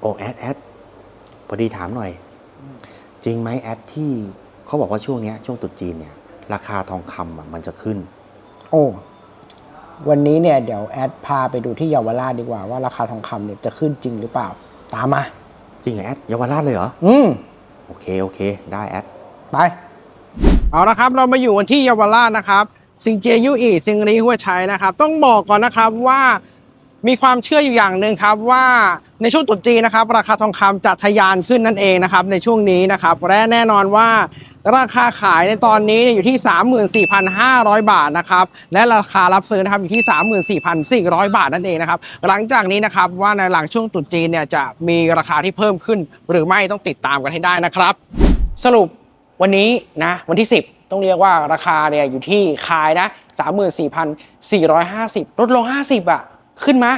โอ้แอดแอดพอดีถามหน่อย จริงไหมแอดที่เขาบอกว่าช่วงเนี้ยช่วงตรุษจีนเนี่ย ราคาทองคำอะมันจะขึ้น โอ้ วันนี้เนี่ยเดี๋ยวแอดพาไปดูที่เยาวราชดีกว่าว่าราคาทองคำเนี่ยจะขึ้นจริงหรือเปล่า ตามมา จริงเหรอแอดเยาวราชเลยเหรอ อืม โอเค โอเค ได้แอด ไป เอาละครับ เรามาอยู่กันที่เยาวราชนะครับซิงเจยุอีซิงรีหัวชัยนะครับ ต้องบอกก่อนนะครับว่า มีความเชื่ออยู่อย่างหนึ่งครับว่าในช่วงตรุษจีนนะครับ ราคาทองคำจะทะยานขึ้นนั่นเองนะครับ ในช่วงนี้นะครับและแน่นอนว่าราคาขายในตอนนี้เนี่ยอยู่ที่ 34,500 บาทนะครับและราคารับซื้อนะครับอยู่ที่ 34,400 บาทนั่นเองนะครับหลังจากนี้นะครับว่าในหลังช่วงตรุษจีนเนี่ยจะมีราคาที่เพิ่มขึ้น หรือไม่ต้องติดตามกันให้ได้นะครับ สรุปวันนี้นะวันที่ 10ต้องเรียกว่าราคาเนี่ยอยู่ที่ขายนะ 34,450ลดลง 50อะ ขึ้นมา